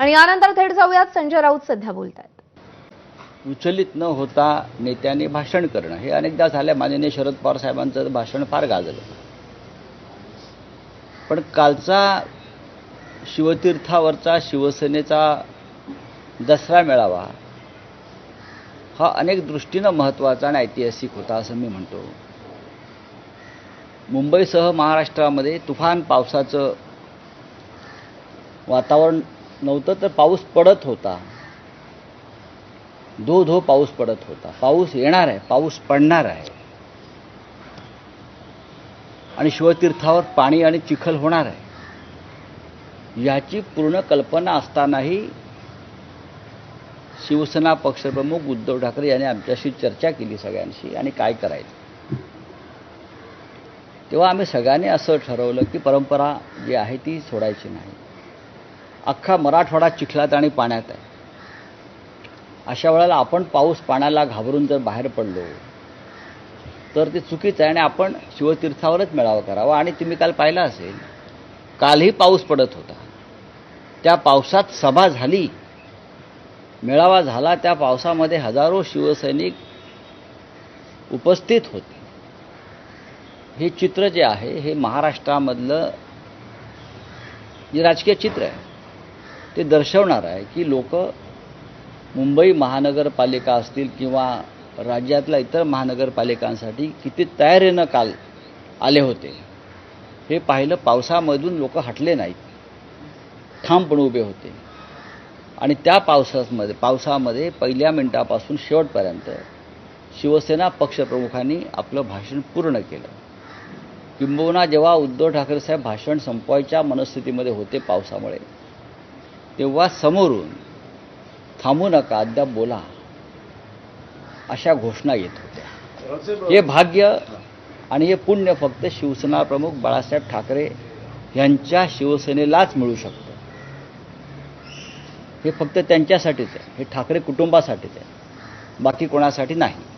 आणि यानंतर थेट जाऊयात. संजय राऊत सध्या बोलत आहेत विचलित न होता नेत्याने भाषण करणं. हे अनेकदा झालं माननीय शरद पवार साहेबांचं भाषण फार गाजलं. पण कालचा शिवतीर्थावरचा शिवसेनेचा दसरा मेळावा हा अनेक दृष्टीनं महत्त्वाचा आणि ऐतिहासिक होता असं मी म्हणतो. मुंबईसह महाराष्ट्रामध्ये तुफान पावसाचं वातावरण नव्हतं तर पाऊस पडत होता. धो धो पाऊस पडत होता. पाऊस येणार आहे पाऊस पडणार आहे. आणि शिवतीर्थावर पाणी आणि चिखल होणार आहे. याची पूर्ण कल्पना असतानाही शिवसेना पक्षप्रमुख उद्धव ठाकरे यांनी आमच्याशी चर्चा केली सगळ्यांशी आणि काय करायचं. तेव्हा आम्ही सगळ्यांनी असं ठरवलं की परंपरा जी आहे ती सोडायची नाही. अख्खा मराठवाडा चिखलात आणि पाण्यात आहे. अशा वेळेला आपण पाऊस पाण्याला घाबरून जर बाहेर पडलो तर ते चुकीचं आहे आणि आपण शिवतीर्थावरच मेळावा करावा. आणि तुम्ही काल पाहिलं असेल कालही पाऊस पडत होता. त्या पावसात सभा झाली मेळावा झाला त्या पावसामध्ये हजारो शिवसैनिक उपस्थित होते. हे चित्र जे आहे हे महाराष्ट्रामधलं जे राजकीय चित्र आहे. ते दर्शवणार आहे की लोक मुंबई महानगरपालिका असतील किंवा राज्यातल्या इतर महानगरपालिकांसाठी किती तयारीनं काल आले होते. हे पाहिलं पावसामधून लोक हटले नाहीत. ठामपणे उभे होते. आणि त्या पावसामध्ये पावसामध्ये पहिल्या मिनिटापासून शेवटपर्यंत शिवसेना पक्षप्रमुखांनी आपलं भाषण पूर्ण केलं. किंबहुना जेव्हा उद्धव ठाकरे साहेब भाषण संपवायच्या मनस्थितीमध्ये होते पावसामुळे तेव्हा समोरून थांबू नका अद्याप बोला. अशा घोषणा येत होत्या. हे भाग्य आणि हे पुण्य फक्त शिवसेना प्रमुख बाळासाहेब ठाकरे यांच्या शिवसेनेलाच मिळू शकतं. हे फक्त त्यांच्यासाठीच आहे. हे ठाकरे कुटुंबासाठीच आहे. बाकी कोणासाठी नाही.